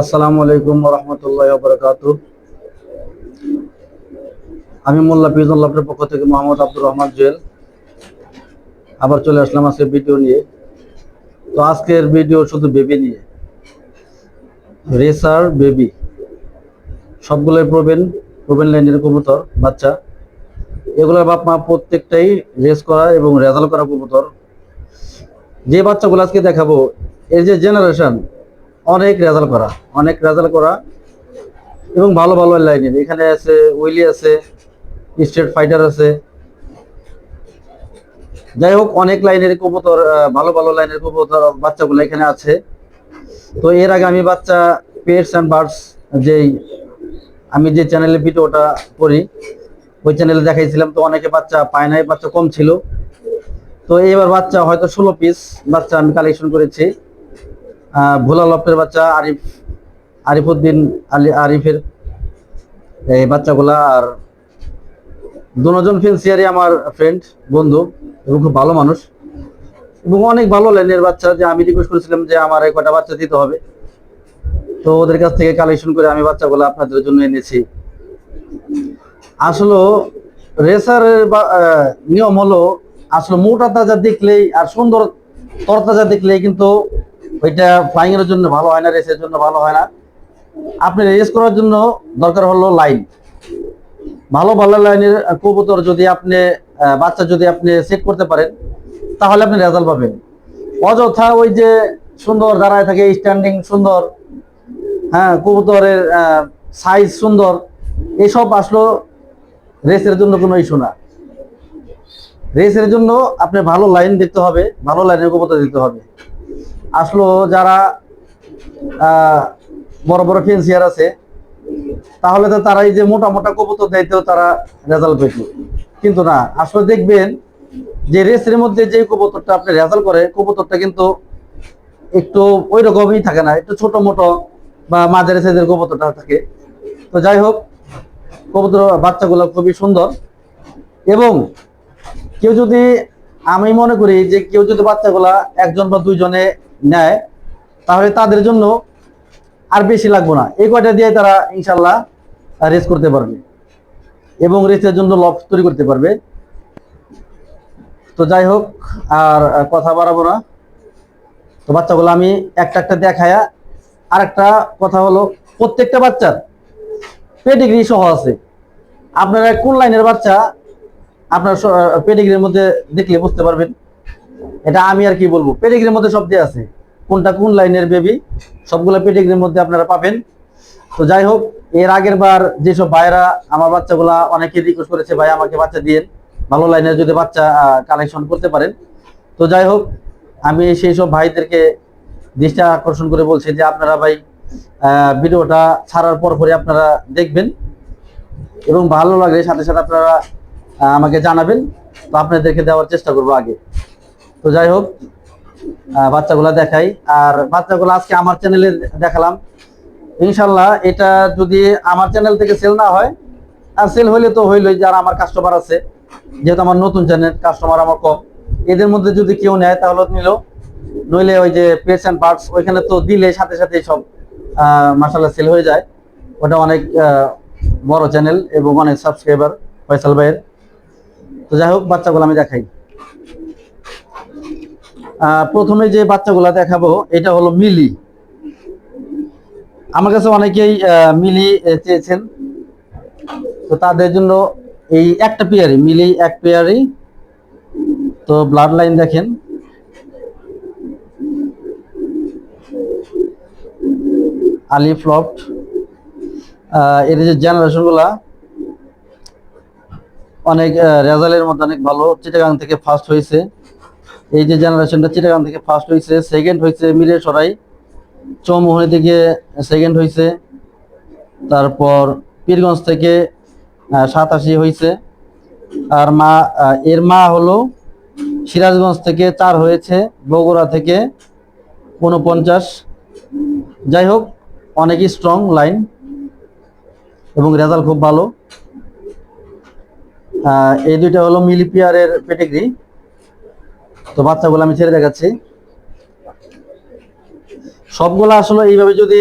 আসসালামু আলাইকুম রহমতুল্লাহ বরকাত আমি মোল্লা পিজুল্লাহের পক্ষ থেকে মোহাম্মদ আব্দুর রহমান জুয়েল। আবার চলে আসলাম আজকে ভিডিও নিয়ে। তো আজকের ভিডিও শুধু বেবি নিয়ে। Racer baby. সবগুলোই প্রবেন প্রবেন লাইনের কবুতর, বাচ্চা। এগুলোর বাপ মা প্রত্যেকটাই রেস করা এবং রেজাল্ট করা কবুতর। যে বাচ্চাগুলো আজকে দেখাবো এর যে জেনারেশন অনেক রেজাল্ট করা, অনেক রেজাল্ট করা এবং ভালো ভালো লাইনের এখানে আছে উইলি আছে, স্টেট ফাইটার আছে। যাই হোক, অনেক লাইনের কবুতর ভালো ভালো লাইনের কবুতর বাচ্চাগুলো এখানে আছে। তো এর আগে আমি বাচ্চা পেটস অ্যান্ড বার্ডস যেই, আমি যে চ্যানেলে ভিডিওটা করি, ওই চ্যানেলে দেখাইছিলাম তো অনেকে বাচ্চা পায় নাই, বাচ্চা কম ছিল। তো এবার বাচ্চা হয়তো ষোলো পিস বাচ্চা আমি কালেকশন করেছি। ভোলা লফটের বাচ্চা আরিফ আরিফুদ্দিন আলী আরিফের এই বাচ্চাগুলা আর দুজন ফেন্সিয়ারি আমার ফ্রেন্ড বন্ধু, এবং খুব ভালো মানুষ। এবং অনেক ভালো লাইনের বাচ্চা যে আমি রিকোয়েস্ট করেছিলাম যে আমার এই কটা বাচ্চা দিতে হবে। তো ওদের কাছ থেকে কালেকশন করে আমি বাচ্চাগুলো আপনাদের জন্য এনেছি। আসলে রেসারের নিয়ম হলো, আসলে মোটা তাজা দেখলেই আর সুন্দর তরতাজা দেখলেই কিন্তু ওইটা ফ্লাইং এর জন্য ভালো হয় না রেসের জন্য ভালো হয় না। আপনি রেস করার জন্য দরকার হলো লাইন ভালো ভালো লাইনের কবুতর যদি আপনি বাচ্চা যদি আপনি সেট করতে পারেন, তাহলে আপনি রেজাল্ট পাবেন। অযথা ওই যে সুন্দর দাঁড়ায় থাকে স্ট্যান্ডিং সুন্দর হ্যাঁ কবুতরের সাইজ সুন্দর, এসব আসলো রেসের জন্য কোনো ইস্যু না। রেসের জন্য আপনি ভালো লাইন দেখতে হবে, ভালো লাইনের কবুতর দিতে হবে। আসলো যারা বড় বড় ফেন্সিয়ার আছে, তাহলে তো তারা এই যে মোটা মোটা কবুতর দায়িত্ব তারা রেজাল্ট পেত কিন্তু না, আসলে দেখবেন যে রেসের মধ্যে যে কবুতরটা আপনি রেজাল্ট করে, কবুতরটা কিন্তু একটু ওই রকমই থাকে না, একটু ছোট মোটো বা মাঝারি সাইজের কবুতরটা থাকে। তো যাই হোক, কবুতর, বাচ্চাগুলো খুবই সুন্দর। এবং কেউ যদি, আমি মনে করি যে কেউ যদি বাচ্চাগুলা একজন বা দুইজনে নেয়, তাহলে তাদের জন্য আর বেশি লাগবে না। এই কয়টা দিয়ে তারা ইনশাল্লাহ রেস করতে পারবে এবং রেসের জন্য লফ তৈরি করতে পারবে। তো যাই হোক, আর কথা বাড়াবো না। তো বাচ্চাগুলো আমি একটা একটা দেখায়া আর একটা কথা হলো, প্রত্যেকটা বাচ্চার পেডিগ্রি সহ আছে। আপনারা কোন লাইনের বাচ্চা আপনার পেডিগ্রির মধ্যে দেখলে বুঝতে পারবেন। এটা আমি আর কি বলব পেডিগ্রির মধ্যে সব দিয়ে আছে। কোনটা কোন লাইনের বেবি সবগুলো পেডিগ্রির মধ্যে আপনারা পাবেন। তো যাই হোক এর আগের বার যেসব ভাইরা আমার বাচ্চাগুলা অনেকে রিকোয়েস্ট করেছে, ভাই, আমাকে বাচ্চা দিয়ে ভালো লাইনের যদি বাচ্চা কালেকশন করতে পারেন। তো যাই হোক আমি সেই সব ভাইদেরকে দৃষ্টি আকর্ষণ করে বলছি যে, আপনারা ভাই ভিডিওটা ছাড়ার পর পরে আপনারা দেখবেন এবং ভালো লাগলে সাথে সাথে আপনারা আমাকে জানাবেন। তো আপনাদেরকে দেওয়ার চেষ্টা করব আগে। তো যাই হোক বাচ্চাগুলা দেখাই। আর বাচ্চাগুলো আজকে আমার চ্যানেলে দেখালাম। ইনশাল্লাহ এটা যদি আমার চ্যানেল থেকে সেল না হয়, আর সেল হইলে তো হইলই, যারা আমার কাস্টমার আছে, যেহেতু আমার নতুন চ্যানেল কাস্টমার আমার কম। এদের মধ্যে যদি কেউ নেয়, তাহলে নিল। নইলে ওই যে অ্যান্ড পার্টস ওইখানে তো দিলে সাথে সাথে সব মাসাল্লাহ সেল হয়ে যায়। ওটা অনেক বড় চ্যানেল এবং অনেক সাবস্ক্রাইবার ফয়সাল ভাইয়ের। তো যাই হোক, বাচ্চাগুলো আমি দেখাই। প্রথমে যে বাচ্চাগুলো দেখাবো, এটা হলো মিলি। আমার কাছে অনেকেই মিলি চেয়েছেন। তো তাদের জন্য এই একটা পেয়ারই, মিলি এক পেয়ারি তো ব্লাড লাইন দেখেন। আলি লফট এর যে জেনারেশনগুলা অনেক রেজাল্টের মধ্যে অনেক ভালো। চিটাগাং থেকে ফার্স্ট হয়েছে। এই যে জেনারেশনটা চিটাগাং থেকে ফার্স্ট হয়েছে সেকেন্ড হয়েছে মিরে সরাই, চৌমোহনী থেকে সেকেন্ড হয়েছে তারপর পীরগঞ্জ থেকে সাতাশি হয়েছে আর মা এর মা হলো সিরাজগঞ্জ থেকে চার হয়েছে, বগুড়া থেকে উনপঞ্চাশ। যাই হোক, অনেকই স্ট্রং লাইন এবং রেজাল্ট খুব ভালো। এই দুইটা হলো মিলিপিয়ারের পেটিগ্রি তো বাচ্চাগুলো আমি ছেড়ে দেখাচ্ছি। সবগুলো আসলে এইভাবে যদি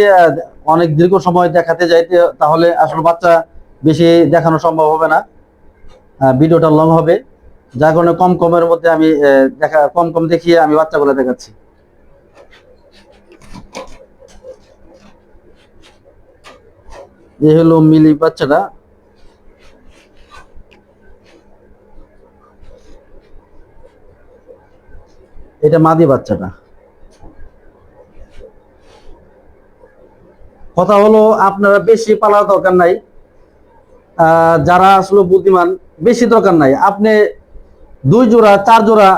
অনেক দীর্ঘ সময় দেখাতে যাই তাহলে আসলে বাচ্চা বেশি দেখানো সম্ভব হবে না। ভিডিওটা লং হবে। যার কারণে কম কমের মধ্যে আমি দেখা, কম কম দেখিয়ে আমি বাচ্চাগুলো দেখাচ্ছি। এই হলো মিলি বাচ্চাটা। এটা মাদি বাচ্চাটা। কথা হলো, আপনারা বেশি পালার দরকার নাই। যারা আসলে বুদ্ধিমান, বেশি দরকার নাই। আপনি দুই জোড়া, চার জোড়া,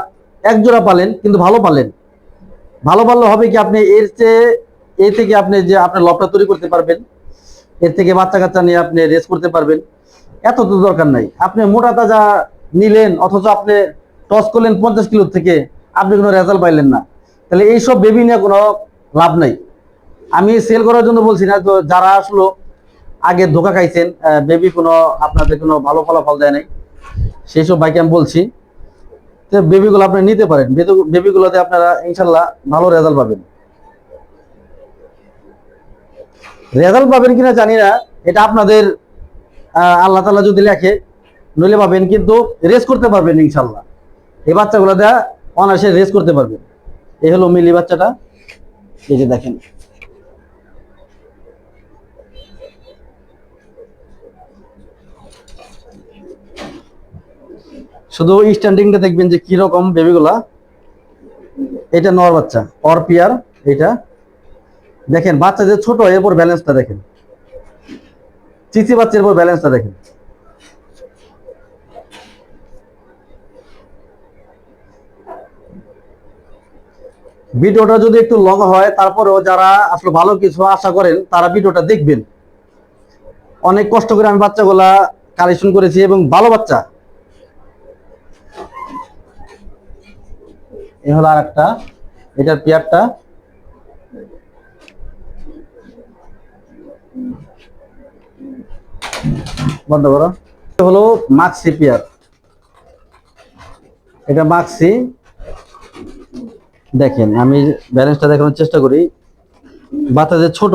এক জোড়া পালেন, কিন্তু ভালো পালেন। ভালো পারলে হবে কি, আপনি এর চেয়ে, এর থেকে আপনি যে আপনার লবটা তৈরি করতে পারবেন, এর থেকে বাচ্চা কাচ্চা নিয়ে আপনি রেস করতে পারবেন, এত তো দরকার নাই। আপনি মোটা তাজা নিলেন, অথচ আপনি টস করলেন পঞ্চাশ কিলো থেকে আপনি কোনো রেজাল্ট পাইলেন না। তাহলে এইসব বেবি নিয়ে কোনো লাভ নাই। আমি সেল করার জন্য বলছি না, তো যারা আসলো, আগে ধোকা খাইছেন বেবি কোনো আপনাদের কোনো ভালো ফলাফল দেয় নাই। সেই সব বাইকে আমি বলছি তো বেবিগুলো আপনি নিতে পারেন। বেবিগুলোতে আপনারা ইনশাল্লাহ ভালো রেজাল্ট পাবেন। রেজাল্ট পাবেন কিনা জানি না, এটা আপনাদের আল্লাহ তালা যদি লেখে, নইলে পাবেন, কিন্তু রেস করতে পারবেন ইনশাল্লাহ। এই বাচ্চাগুলো দেয়া অনায়াসে রেস করতে পারবে। এই হলো মিলি বাচ্চাটা। এই যে দেখেন। শুধু স্ট্যান্ডিংটা দেখবেন যে কীরকম বেবিগুলা এটা নর বাচ্চা অর পিয়ার এটা দেখেন বাচ্চা যে ছোট, এরপর ব্যালেন্সটা দেখেন। চিচি বাচ্চার উপর ব্যালেন্সটা দেখেন। ভিডিওটা যদি একটু লং হয়, তারপরেও যারা আসলে ভালো কিছু আশা করেন, তারা ভিডিওটা দেখবেন। অনেক কষ্ট করে আমি বাচ্চাগুলা কালেকশন করেছি এবং ভালো বাচ্চা। এ হলো আর একটা এটার পেয়ারটা। বন্ধ করো। হলো মাক্সি পেয়ার। এটা মাক্সি। দেখেন, আমি ব্যালেন্সটা দেখানোর চেষ্টা করি। বাচ্চাদের ছোট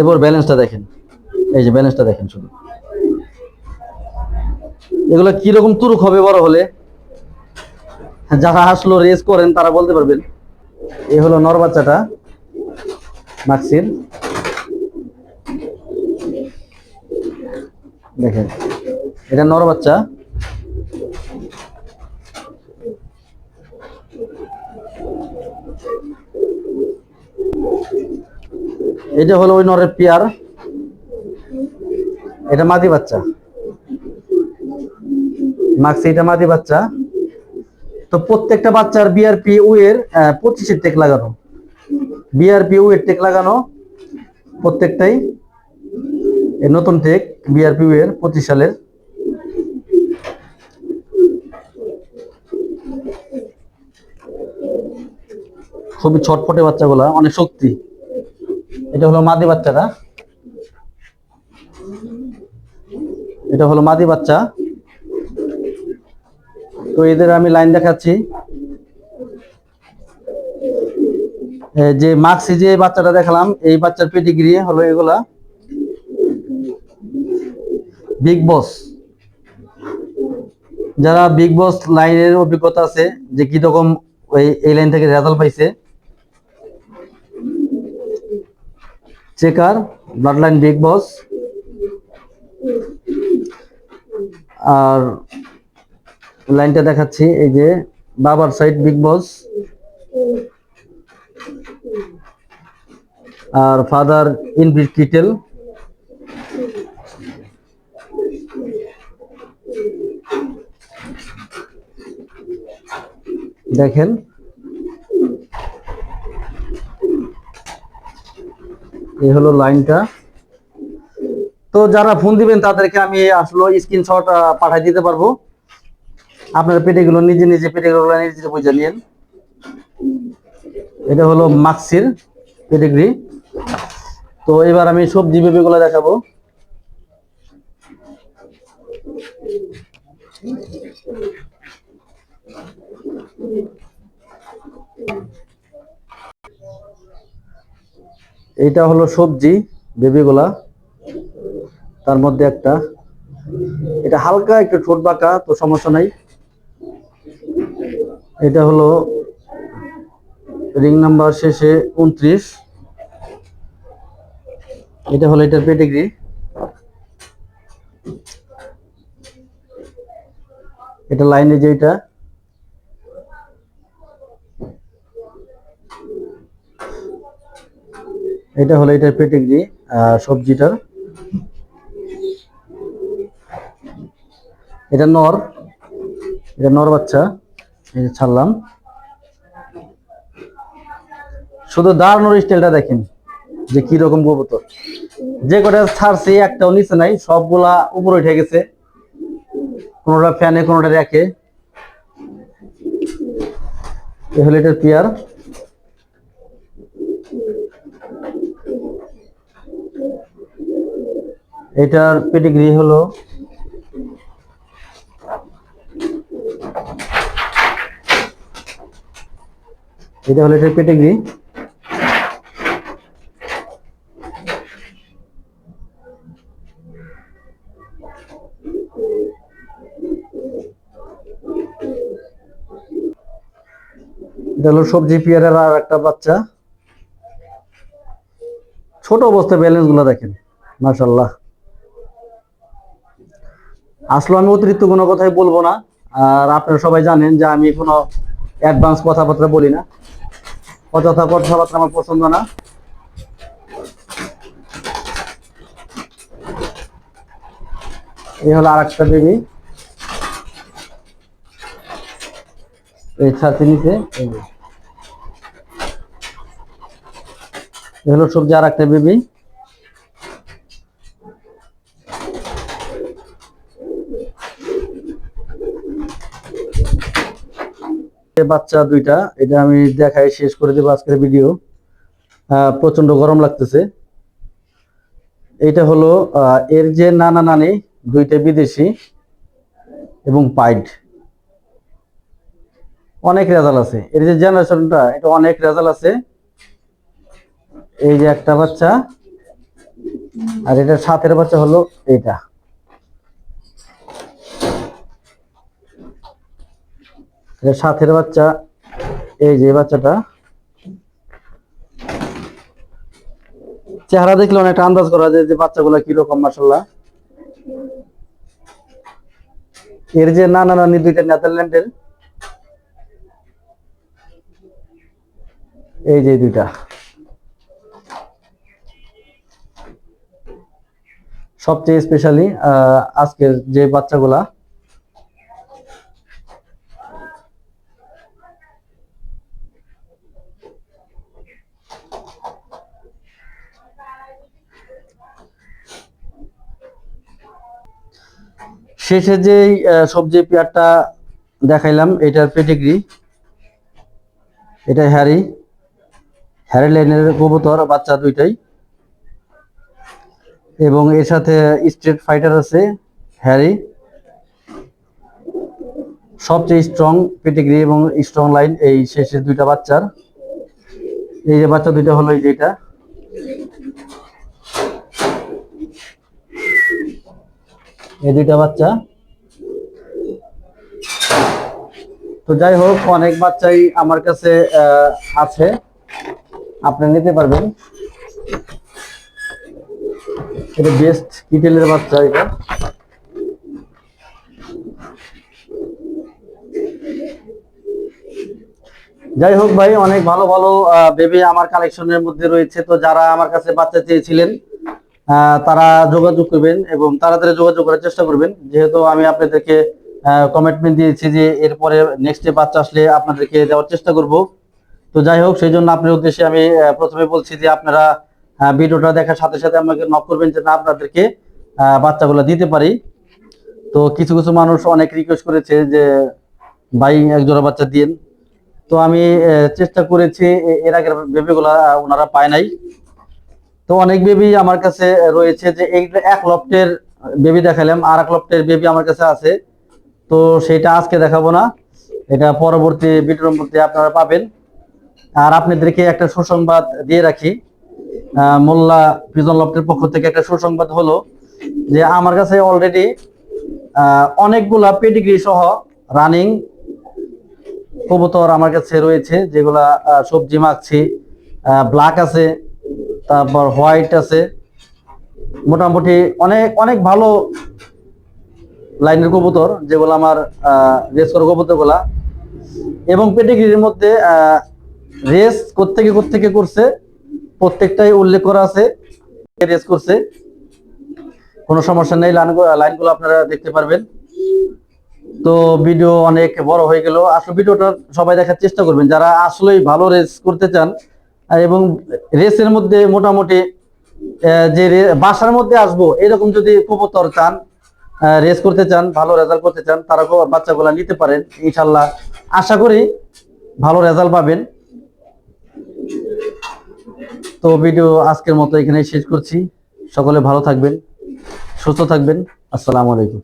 এবার ব্যালেন্সটা দেখেন। এই যে ব্যালেন্সটা দেখেন শুধু। এগুলো কীরকম তুরুক হবে, বড় হলে? যারা আসলো রেস করেন, তারা বলতে পারবেন। এ হলো নর বাচ্চাটা, মাক্সির। দেখেন, এটা নর বাচ্চা। এটা হলো ওই নরের পেয়ার। এটা মাদি বাচ্চা। মাক্সি, এটা মাদি বাচ্চা। তো প্রত্যেকটা বাচ্চার বিআরপি উয়ের পঁচিশের টেক লাগানো। বিআরপি উয়ের টেক লাগানো প্রত্যেকটাই। নতুন টেক বিআরপি উয়ের পঁচিশ সালের। খুবই ছটফটে বাচ্চাগুলা, অনেক শক্তি। এটা হলো মাদি বাচ্চাটা। এটা হলো মাদি বাচ্চা। তো এদের আমি লাইন দেখাচ্ছি। যে মার্কসি যে বাচ্চাটা দেখালাম, এই বাচ্চার পেটিগ্রি হলো এগুলা। বিগ বস যারা বিগ বস লাইনের অভিজ্ঞতা আছে, যে কি রকম ওই, এই লাইন থেকে রেজাল্ট পাইছে checker blood line big boss আর লাইনটা দেখাচ্ছি, এই যে বাবার সাইড বিগ বস আর ফাদার ইনব্রিড কিটেল দেখেন এই হলো লাইনটা। তো যারা ফোন দিবেন, তাদেরকে আমি আসলে স্ক্রিনশট পাঠিয়ে দিতে পারব। আপনারা পেটেগুলো নিজে নিজে, পেটেগুলো নিজে নিজে বুঝে নিন এটা হলো মাক্সির পেডিগ্রি তো এবার আমি সবজি বেবিগুলো দেখাবো। এইটা হলো সবজি, বেবিগুলা। তার মধ্যে একটা। এটা হালকা একটু ঠোঁট বাঁকা, তো সমস্যা নাই। এটা হলো রিং নাম্বার শেষে উনত্রিশ। এটা হলো এটার পেটিগ্রি এটা লাইনে যেটা এটা হলো এটার পেটিগ্রি সবজিটার। এটা নর এটা নর বাচ্চা যে ছাড়লাম। শুধু দাঁড়ানোর স্টাইলটা দেখেন, যে কি রকম কবুতর যে কটা ছাড়ছে, একটাও নিচে নাই, সবগুলা উপরে উঠে গেছে। কোনোটা ফ্যানে কোনোটা রেখে এ। হলো এটার পেয়ার এটার পেডিগ্রি হলো এটা হলো এটার পেডিগ্রি সবজি পেয়ারের আর একটা বাচ্চা। ছোট অবস্থায় ব্যালেন্সগুলো দেখেন মাশাল্লাহ আসলে আমি অতিরিক্ত কোনো কথাই বলব না। আর আপনারা সবাই জানেন যে আমি কোনো অ্যাডভান্স কথাবার্তা বলি না। অযথা কথাবার্তা আমার পছন্দ না। এই হলো আর একটা বেবি। এই হলো সবজি আর একটা বেবি। এই বাচ্চা, দুইটা, এটা আমি দেখাই শেষ করে দেবো আজকের ভিডিও প্রচণ্ড গরম লাগতেছে। এটা হলো এর যে নানা নানি, দুইটা বিদেশি এবং পাইড। অনেক রেজাল্ট আছে। এর যে জেনারেশনটা এটা অনেক রেজাল্ট আছে। এই যে একটা বাচ্চা, আর এটা সাতের বাচ্চা হলো এইটা। সাথের বাচ্চা, এই যে বাচ্চাটা। চেহারা দেখলে অনেকটা আন্দাজ করা যায় যে বাচ্চাগুলা কীরকম মাসাল্লাহ এর যে নানা নানি দুইটা নেদারল্যান্ডের, এই যে দুইটা। সবচেয়ে স্পেশালি আজকের যে বাচ্চাগুলা শেষে যে সবজি পেয়ারটা দেখাইলাম, এটার পেটিগ্রি এটা হ্যারি। হ্যারি লাইনের কবুতর, বাচ্চা দুইটাই। এবং এর সাথে স্ট্রিট ফাইটার আছে, হ্যারি। সবচেয়ে স্ট্রং পেটিগ্রি এবং স্ট্রং লাইন এই শেষে দুইটা বাচ্চার। এই যে বাচ্চা দুইটা হলো এই যেটা এই দুইটা বাচ্চা। তো যাই হোক, অনেক বাচ্চাই আমার কাছে আছে। আপনি নিতে পারবেন। এটা বেস্ট কিটেলের বাচ্চা এটা। যাই হোক ভাই, অনেক ভালো ভালো বেবি আমার কালেকশনের মধ্যে রয়েছে। তো যারা আমার কাছে বাচ্চা চেয়েছিলেন তারা যোগাযোগ করবেন এবং তাড়াতাড়ি যোগাযোগ করার চেষ্টা করবেন। যেহেতু আমি আপনাদেরকে কমিটমেন্ট দিয়েছি যে এরপরে নেক্সট ডে বাচ্চা আসলে আপনাদেরকে দেওয়ার চেষ্টা করব। তো যাই হোক, সেই জন্য আপনার উদ্দেশ্যে আমি প্রথমে বলছি যে আপনারা ভিডিওটা দেখার সাথে সাথে আমাকে নক করবেন যে না, আপনাদেরকে বাচ্চাগুলো দিতে পারি। তো কিছু কিছু মানুষ অনেক রিকোয়েস্ট করেছে যে, ভাই, এক জোড়া বাচ্চা দিন তো আমি চেষ্টা করেছি এর আগের বেবিগুলা ওনারা পায় নাই। তো অনেক বেবি আমার কাছে রয়েছে যে এক লফটের বেবি দেখালাম, আর এক লফটের বেবি আমার কাছে আছে। তো সেটা আজকে দেখাবো না। এটা পরবর্তী ভিডিওর মধ্যে আপনারা পাবেন। আর আপনাদেরকে একটা সুসংবাদ দিয়ে রাখি। মোল্লা প্রিজন লফটের পক্ষ থেকে একটা সুসংবাদ হলো যে আমার কাছে অলরেডি অনেকগুলা পেডিগ্রি সহ রানিং কবুতর আমার কাছে রয়েছে, যেগুলা সবজি মাখছি ব্ল্যাক আছে তারপর হোয়াইট আছে। মোটামুটি অনেক অনেক ভালো লাইনের কবুতর, যেগুলো আমার রেস করা কবুতরগুলা। এবং পেডিগ্রির মধ্যে রেস কোত্থেকে কোত্থেকে করছে, প্রত্যেকটাই উল্লেখ করা আছে রেস করছে। কোনো সমস্যা নেই লাইনগুলো আপনারা দেখতে পারবেন। তো ভিডিও অনেক বড় হয়ে গেল। আসলে ভিডিওটা সবাই দেখার চেষ্টা করবেন। যারা আসলেই ভালো রেস করতে চান এবং রেসের মধ্যে মোটামুটি যে বাসার মধ্যে আসব, এরকম যদি কবুতর চান রেস করতে চান, ভালো রেজাল্ট করতে চান, তারা বাচ্চাগুলা নিতে পারেন, ইনশাল্লাহ। আশা করি ভালো রেজাল্ট পাবেন। তো ভিডিও আজকের মতো এখানে শেষ করছি। সকলে ভালো থাকবেন, সুস্থ থাকবেন। আসসালামু আলাইকুম।